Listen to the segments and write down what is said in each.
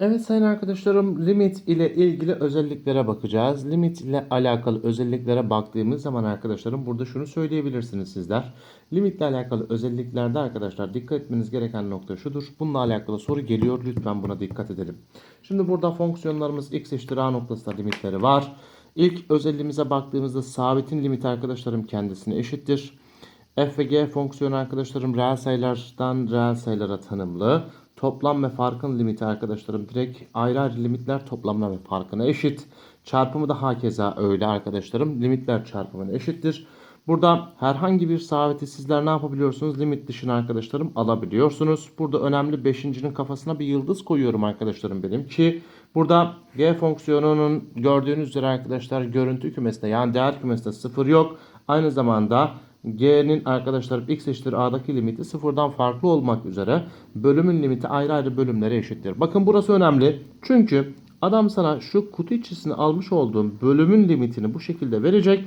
Evet sayın arkadaşlarım limit ile ilgili özelliklere bakacağız. Limit ile alakalı özelliklere baktığımız zaman arkadaşlarım burada şunu söyleyebilirsiniz sizler. Limitle alakalı özelliklerde arkadaşlar dikkat etmeniz gereken nokta şudur. Bununla alakalı soru geliyor lütfen buna dikkat edelim. Şimdi burada fonksiyonlarımız x eşittir a noktasında limitleri var. İlk özelliğimize baktığımızda sabitin limiti arkadaşlarım kendisine eşittir. F ve G fonksiyonu arkadaşlarım reel sayılardan reel sayılara tanımlı. Toplam ve farkın limiti arkadaşlarım direkt ayrı ayrı limitler toplamına ve farkına eşit. Çarpımı da hakeza öyle arkadaşlarım. Limitler çarpımına eşittir. Burada herhangi bir sabiti sizler ne yapabiliyorsunuz? Limit dışına arkadaşlarım alabiliyorsunuz. Burada önemli 5.'nin kafasına bir yıldız koyuyorum arkadaşlarım benim ki burada G fonksiyonunun gördüğünüz üzere arkadaşlar görüntü kümesinde yani değer kümesinde sıfır yok. Aynı zamanda G'nin arkadaşlar x eşittir a'daki limiti sıfırdan farklı olmak üzere bölümün limiti ayrı ayrı bölümlere eşittir. Bakın burası önemli. Çünkü adam sana şu kutu içerisine almış olduğum bölümün limitini bu şekilde verecek.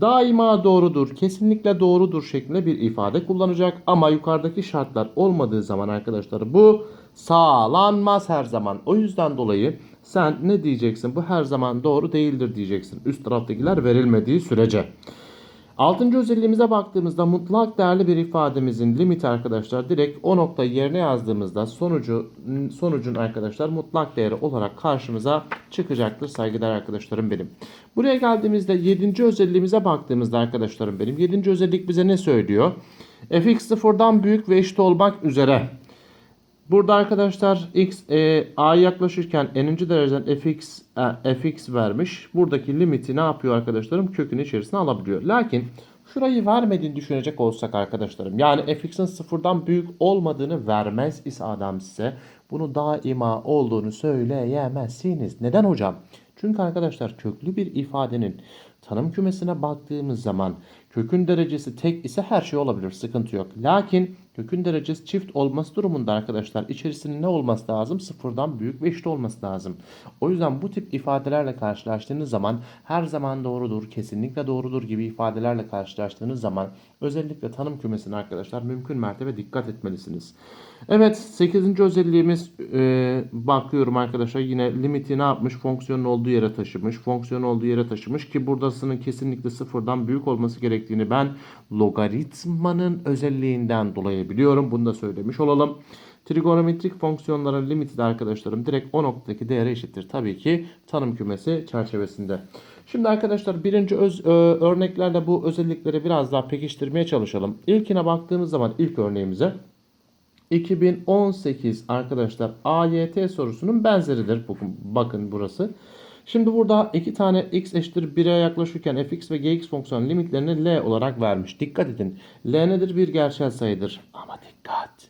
Daima doğrudur, kesinlikle doğrudur şeklinde bir ifade kullanacak. Ama yukarıdaki şartlar olmadığı zaman arkadaşlar bu sağlanmaz her zaman. O yüzden dolayı sen ne diyeceksin? Bu her zaman doğru değildir diyeceksin. Üst taraftakiler verilmediği sürece. Altıncı özelliğimize baktığımızda mutlak değerli bir ifademizin limiti arkadaşlar direkt o noktayı yerine yazdığımızda sonucu sonucun arkadaşlar mutlak değeri olarak karşımıza çıkacaktır saygıdeğer arkadaşlarım benim. Buraya geldiğimizde yedinci özelliğimize baktığımızda arkadaşlarım benim yedinci özellik bize ne söylüyor? fx sıfırdan büyük ve eşit olmak üzere Burada arkadaşlar x e, a'ya yaklaşırken n'inci dereceden fx e, fx vermiş. Buradaki limiti ne yapıyor arkadaşlarım? Kökün içerisine alabiliyor. Lakin şurayı vermediğini düşünecek olsak arkadaşlarım. Yani fx'in sıfırdan büyük olmadığını vermez ise adam size. Bunu daima olduğunu söyleyemezsiniz. Neden hocam? Çünkü arkadaşlar köklü bir ifadenin tanım kümesine baktığımız zaman kökün derecesi tek ise her şey olabilir. Sıkıntı yok. Lakin kökün derecesi çift olması durumunda arkadaşlar içerisinin ne olması lazım? Sıfırdan büyük ve eşit olması lazım. O yüzden bu tip ifadelerle karşılaştığınız zaman her zaman doğrudur, kesinlikle doğrudur gibi ifadelerle karşılaştığınız zaman özellikle tanım kümesine arkadaşlar mümkün mertebe dikkat etmelisiniz. Evet 8. özelliğimiz e, bakıyorum arkadaşlar yine limiti ne yapmış? Fonksiyonun olduğu yere taşımış. Fonksiyonun olduğu yere taşımış ki buradasının kesinlikle sıfırdan büyük olması gerektiğini ben logaritmanın özelliğinden dolayı biliyorum. Bunu da söylemiş olalım. Trigonometrik fonksiyonların limiti de arkadaşlarım direkt o noktadaki değere eşittir. Tabii ki tanım kümesi çerçevesinde. Şimdi arkadaşlar birinci öz, e, örneklerle bu özellikleri biraz daha pekiştirmeye çalışalım. İlkine baktığımız zaman ilk örneğimize 2018 arkadaşlar AYT sorusunun benzeridir. Bakın burası. Şimdi burada iki tane x eşittir 1'e yaklaşırken fx ve gx fonksiyon limitlerini L olarak vermiş. Dikkat edin. L nedir? Bir gerçel sayıdır. Ama dikkat.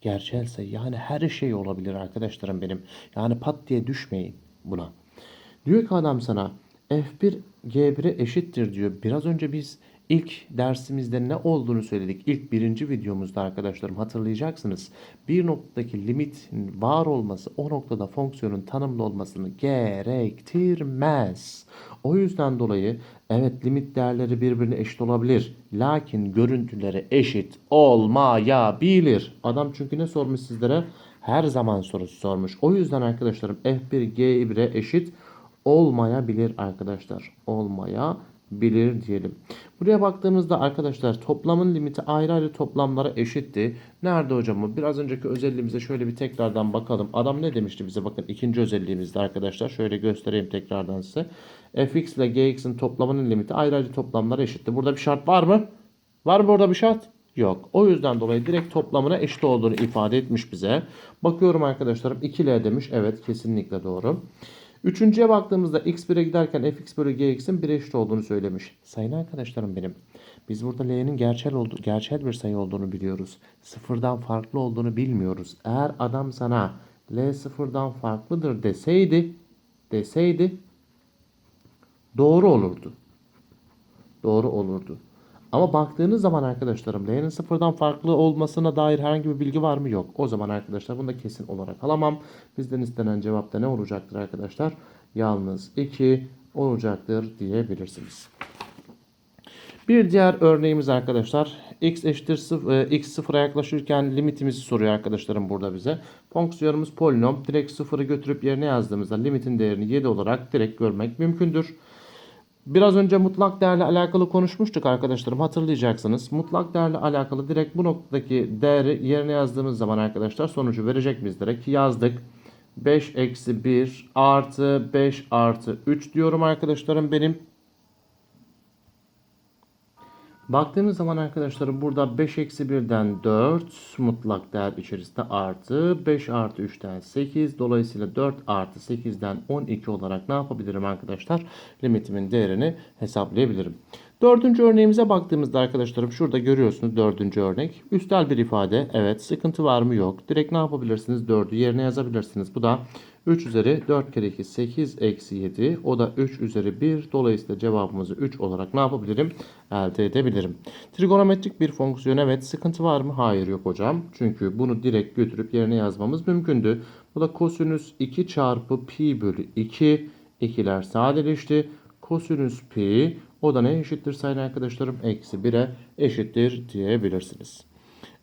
Gerçel sayı yani her şey olabilir arkadaşlarım benim. Yani pat diye düşmeyin buna. Diyor ki adam sana f1 g1'e eşittir diyor. Biraz önce biz ilk dersimizde ne olduğunu söyledik. İlk birinci videomuzda arkadaşlarım hatırlayacaksınız. Bir noktadaki limitin var olması o noktada fonksiyonun tanımlı olmasını gerektirmez. O yüzden dolayı evet limit değerleri birbirine eşit olabilir. Lakin görüntüleri eşit olmayabilir. Adam çünkü ne sormuş sizlere? Her zaman sorusu sormuş. O yüzden arkadaşlarım f1 g1'e eşit olmayabilir arkadaşlar. Olmayabilir diyelim. Buraya baktığımızda arkadaşlar toplamın limiti ayrı ayrı toplamlara eşitti. Nerede hocam bu? Biraz önceki özelliğimize şöyle bir tekrardan bakalım. Adam ne demişti bize? Bakın ikinci özelliğimizde arkadaşlar. Şöyle göstereyim tekrardan size. fx ile gx'in toplamının limiti ayrı ayrı toplamlara eşitti. Burada bir şart var mı? Var mı burada bir şart? Yok. O yüzden dolayı direkt toplamına eşit olduğunu ifade etmiş bize. Bakıyorum arkadaşlarım 2L demiş. Evet kesinlikle doğru. Üçüncüye baktığımızda x1'e giderken fx bölü gx'in 1'e eşit olduğunu söylemiş. Sayın arkadaşlarım benim. Biz burada l'nin gerçel, oldu, gerçel bir sayı olduğunu biliyoruz. Sıfırdan farklı olduğunu bilmiyoruz. Eğer adam sana l sıfırdan farklıdır deseydi deseydi doğru olurdu. Doğru olurdu. Ama baktığınız zaman arkadaşlarım L'nin sıfırdan farklı olmasına dair herhangi bir bilgi var mı? Yok. O zaman arkadaşlar bunu da kesin olarak alamam. Bizden istenen cevapta ne olacaktır arkadaşlar? Yalnız 2 olacaktır diyebilirsiniz. Bir diğer örneğimiz arkadaşlar x eşittir 0, x sıfıra yaklaşırken limitimizi soruyor arkadaşlarım burada bize. Fonksiyonumuz polinom. Direkt sıfırı götürüp yerine yazdığımızda limitin değerini 7 olarak direkt görmek mümkündür. Biraz önce mutlak değerle alakalı konuşmuştuk arkadaşlarım hatırlayacaksınız. Mutlak değerle alakalı direkt bu noktadaki değeri yerine yazdığımız zaman arkadaşlar sonucu verecek miyiz direkt yazdık. 5 eksi 1 artı 5 artı 3 diyorum arkadaşlarım benim. Baktığımız zaman arkadaşlarım burada 5 eksi 1'den 4 mutlak değer içerisinde artı 5 artı 3'ten 8 dolayısıyla 4 artı 8'den 12 olarak ne yapabilirim arkadaşlar? Limitimin değerini hesaplayabilirim. Dördüncü örneğimize baktığımızda arkadaşlarım şurada görüyorsunuz dördüncü örnek. Üstel bir ifade. Evet sıkıntı var mı yok. Direkt ne yapabilirsiniz? 4'ü yerine yazabilirsiniz. Bu da 3 üzeri 4 kere 2 8 eksi 7. O da 3 üzeri 1. Dolayısıyla cevabımızı 3 olarak ne yapabilirim? Elde edebilirim. Trigonometrik bir fonksiyon evet sıkıntı var mı? Hayır yok hocam. Çünkü bunu direkt götürüp yerine yazmamız mümkündü. Bu da kosinüs 2 çarpı pi bölü 2. İkiler sadeleşti. Kosinüs pi o da ne eşittir sayın arkadaşlarım? Eksi 1'e eşittir diyebilirsiniz.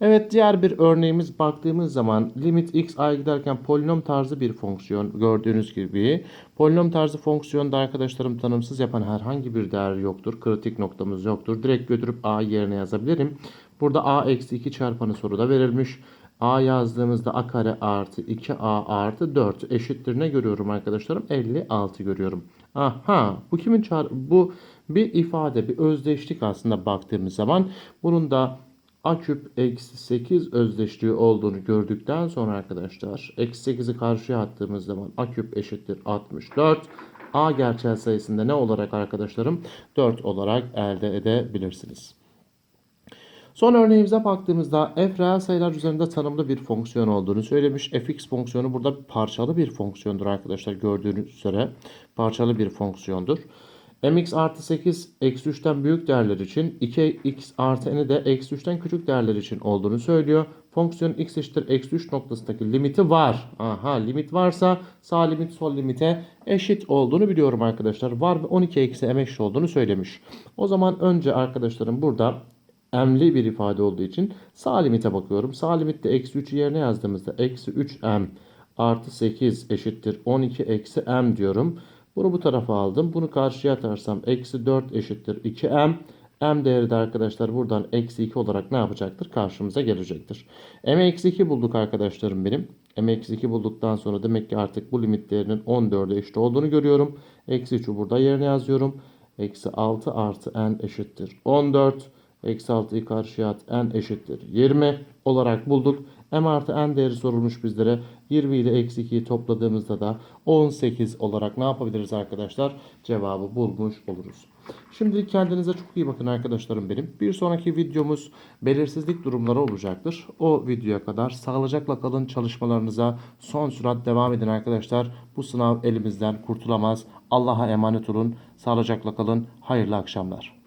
Evet diğer bir örneğimiz baktığımız zaman limit x a'ya giderken polinom tarzı bir fonksiyon gördüğünüz gibi. Polinom tarzı fonksiyonda arkadaşlarım tanımsız yapan herhangi bir değer yoktur. Kritik noktamız yoktur. Direkt götürüp a yerine yazabilirim. Burada a eksi 2 çarpanı soruda verilmiş. A yazdığımızda a kare artı 2a artı 4 eşittir ne görüyorum arkadaşlarım? 56 görüyorum. Aha bu kimin çağır bu bir ifade bir özdeşlik aslında baktığımız zaman bunun da a küp eksi 8 özdeşliği olduğunu gördükten sonra arkadaşlar eksi 8'i karşıya attığımız zaman a küp eşittir 64. a gerçel sayısında ne olarak arkadaşlarım 4 olarak elde edebilirsiniz. Son örneğimize baktığımızda f reel sayılar üzerinde tanımlı bir fonksiyon olduğunu söylemiş. fx fonksiyonu burada parçalı bir fonksiyondur arkadaşlar gördüğünüz üzere. Parçalı bir fonksiyondur. mx artı 8 eksi 3'ten büyük değerler için 2x artı n'i de eksi 3'ten küçük değerler için olduğunu söylüyor. Fonksiyon x eşittir eksi 3 noktasındaki limiti var. Aha limit varsa sağ limit sol limite eşit olduğunu biliyorum arkadaşlar. Var ve 12 eksi m eşit olduğunu söylemiş. O zaman önce arkadaşlarım burada m'li bir ifade olduğu için sağ limite bakıyorum. Sağ limitte eksi 3'ü yerine yazdığımızda eksi 3m artı 8 eşittir 12 eksi m diyorum. Bunu bu tarafa aldım. Bunu karşıya atarsam eksi 4 eşittir 2m. m değeri de arkadaşlar buradan eksi 2 olarak ne yapacaktır? Karşımıza gelecektir. m eksi 2 bulduk arkadaşlarım benim. m eksi 2 bulduktan sonra demek ki artık bu limit değerinin 14'e eşit olduğunu görüyorum. Eksi 3'ü burada yerine yazıyorum. Eksi 6 artı n eşittir 14. Eksi 6'yı karşıya at n eşittir 20 olarak bulduk. m artı n değeri sorulmuş bizlere. 20 ile eksi 2'yi topladığımızda da 18 olarak ne yapabiliriz arkadaşlar? Cevabı bulmuş oluruz. Şimdilik kendinize çok iyi bakın arkadaşlarım benim. Bir sonraki videomuz belirsizlik durumları olacaktır. O videoya kadar sağlıcakla kalın çalışmalarınıza son sürat devam edin arkadaşlar. Bu sınav elimizden kurtulamaz. Allah'a emanet olun. Sağlıcakla kalın. Hayırlı akşamlar.